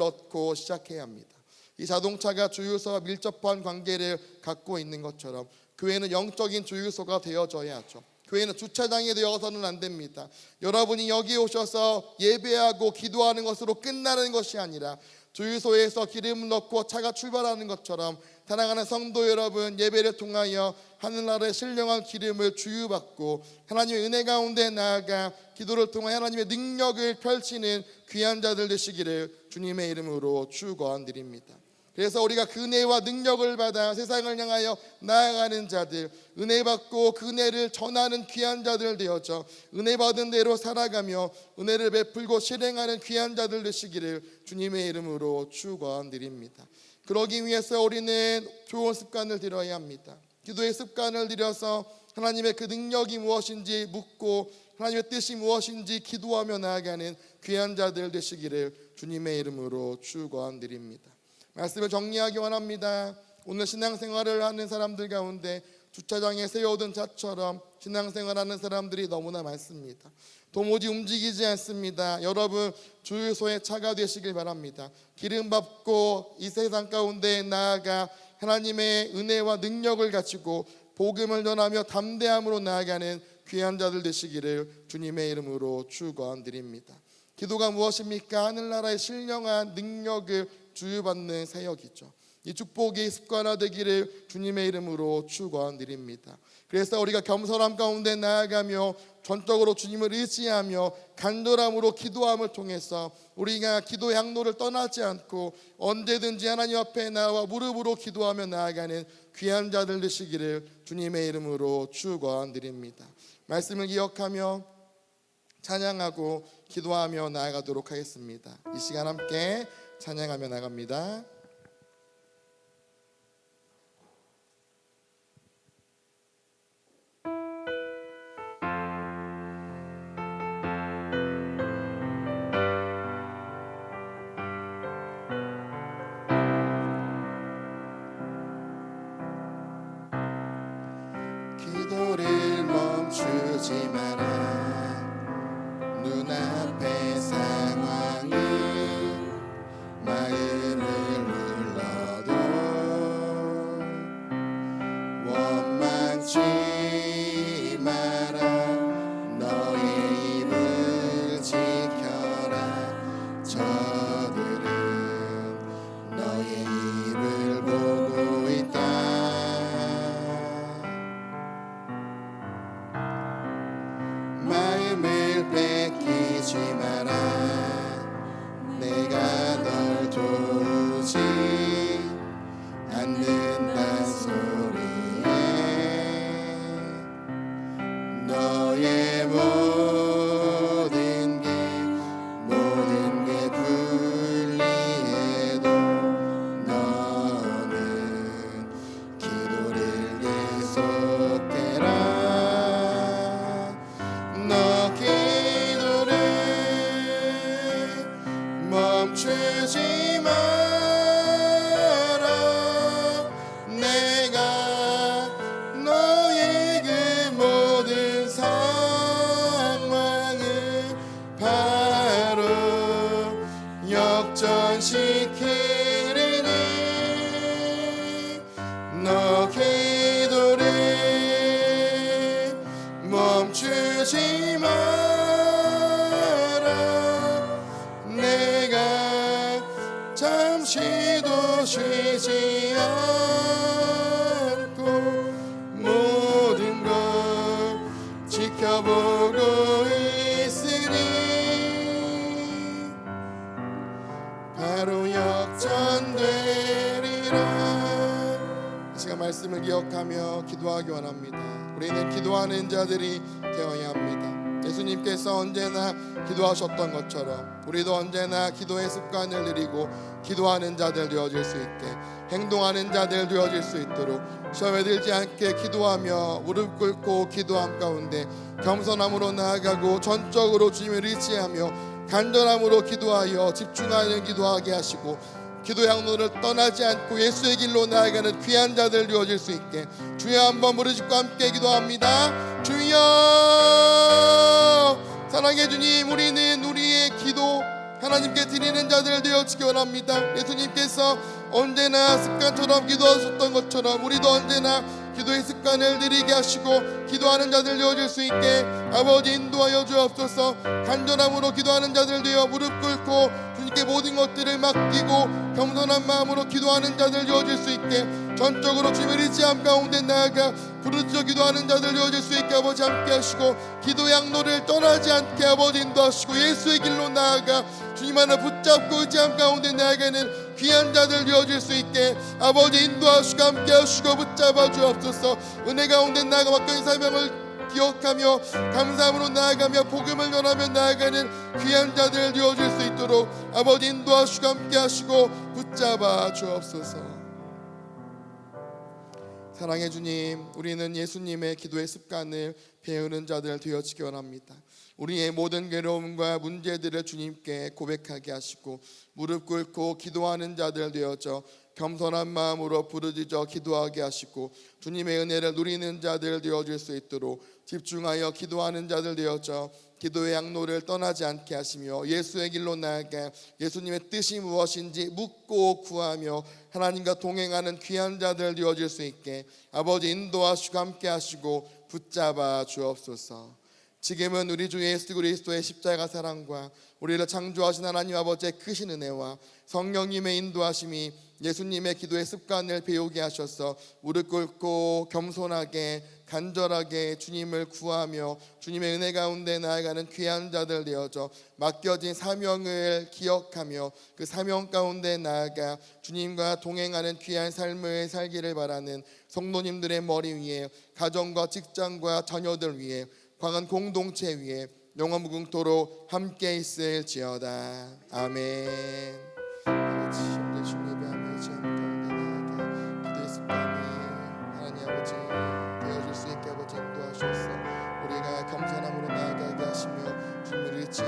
넣고 시작해야 합니다. 이 자동차가 주유소와 밀접한 관계를 갖고 있는 것처럼 교회는 영적인 주유소가 되어져야 하죠. 교회는 주차장이 되어서는 안 됩니다. 여러분이 여기 오셔서 예배하고 기도하는 것으로 끝나는 것이 아니라 주유소에서 기름을 넣고 차가 출발하는 것처럼 사랑하는 성도 여러분 예배를 통하여 하늘나라의 신령한 기름을 주유받고 하나님의 은혜 가운데 나아가 기도를 통해 하나님의 능력을 펼치는 귀한 자들 되시기를 주님의 이름으로 축원드립니다. 그래서 우리가 그 은혜와 능력을 받아 세상을 향하여 나아가는 자들, 은혜 받고 그 은혜를 전하는 귀한 자들 되어져 은혜 받은 대로 살아가며 은혜를 베풀고 실행하는 귀한 자들 되시기를 주님의 이름으로 축원드립니다. 그러기 위해서 우리는 좋은 습관을 들여야 합니다. 기도의 습관을 들여서 하나님의 그 능력이 무엇인지 묻고 하나님의 뜻이 무엇인지 기도하며 나아가는 귀한 자들 되시기를 주님의 이름으로 축원드립니다. 말씀을 정리하기 원합니다. 오늘 신앙생활을 하는 사람들 가운데 주차장에 세워둔 차처럼 신앙생활하는 사람들이 너무나 많습니다. 도무지 움직이지 않습니다. 여러분 주유소의 차가 되시길 바랍니다. 기름 밟고 이 세상 가운데 나아가 하나님의 은혜와 능력을 가지고 복음을 전하며 담대함으로 나아가는 귀한 자들 되시기를 주님의 이름으로 축원드립니다. 기도가 무엇입니까? 하늘나라의 신령한 능력을 주유받는 사역이죠. 이 축복이 습관화되기를 주님의 이름으로 축원드립니다. 그래서 우리가 겸손함 가운데 나아가며 전적으로 주님을 의지하며 간절함으로 기도함을 통해서 우리가 기도 향로를 떠나지 않고 언제든지 하나님 앞에 나와 무릎으로 기도하며 나아가는 귀한 자들 되시기를 주님의 이름으로 축원드립니다. 말씀을 기억하며 찬양하고 기도하며 나아가도록 하겠습니다. 이 시간 함께 찬양하며 나갑니다. 너 말씀을 기억하며 기도하기 원합니다. 우리는 기도하는 자들이 되어야 합니다. 예수님께서 언제나 기도하셨던 것처럼 우리도 언제나 기도의 습관을 들이고 기도하는 자들 되어질 수 있게 행동하는 자들 되어질 수 있도록 시험에 들지 않게 기도하며 무릎 꿇고 기도함 가운데 겸손함으로 나아가고 전적으로 주님을 의지하며 간절함으로 기도하여 집중하는 기도하게 하시고 기도 향로를 떠나지 않고 예수의 길로 나아가는 귀한 자들 되어질 수 있게 주여 한번 꿇고 함께 기도합니다 주여 사랑해 주님 우리는 우리의 기도 하나님께 드리는 자들 되어지기 원합니다. 예수님께서 언제나 습관처럼 기도하셨던 것처럼 우리도 언제나 기도의 습관을 들이게 하시고 기도하는 자들 되어질 수 있게 아버지 인도하여 주옵소서. 간절함으로 기도하는 자들 되어 무릎 꿇고 주님께 모든 것들을 맡기고 겸손한 마음으로 기도하는 자들 되어질 수 있게 전적으로 주님을 의지함 가운데 나아가 부르짖어 기도하는 자들 되어질 수 있게 아버지 함께 하시고 기도의 양로를 떠나지 않게 아버지 인도하시고 예수의 길로 나아가 주님 하나 붙잡고 의지함 가운데 나아가는 귀한 자들 되어질 수 있게 아버지 인도하시고 함께 하시고 붙잡아 주옵소서. 은혜 가운데 나아가 맡겨진 사명을 기억하며 감사함으로 나아가며 복음을 전하며 나아가는 귀한 자들 되어질 수 있도록 아버지 인도하시고 함께 하시고 붙잡아 주옵소서 사랑해 주님, 우리는 예수님의 기도의 습관을 배우는 자들 되어지기 원합니다. 우리의 모든 괴로움과 문제들을 주님께 고백하게 하시고 무릎 꿇고 기도하는 자들 되어져 겸손한 마음으로 부르짖어 기도하게 하시고 주님의 은혜를 누리는 자들 되어질 수 있도록 집중하여 기도하는 자들 되어져 기도의 양로를 떠나지 않게 하시며 예수의 길로 나아가 예수님의 뜻이 무엇인지 묻고 구하며 하나님과 동행하는 귀한 자들 되어질 수 있게 아버지 인도하시고 함께 하시고 붙잡아 주옵소서. 지금은 우리 주 예수 그리스도의 십자가 사랑과 우리를 창조하신 하나님 아버지의 크신 은혜와 성령님의 인도하심이 예수님의 기도의 습관을 배우게 하셔서 무릎 꿇고 겸손하게 간절하게 주님을 구하며 주님의 은혜 가운데 나아가는 귀한 자들 되어져 맡겨진 사명을 기억하며 그 사명 가운데 나아가 주님과 동행하는 귀한 삶을 살기를 바라는 성도님들의 머리 위에 가정과 직장과 자녀들 위에 광한 공동체 위에 영원 무궁토로 함께 있을지어다 아멘. 주님을 잊지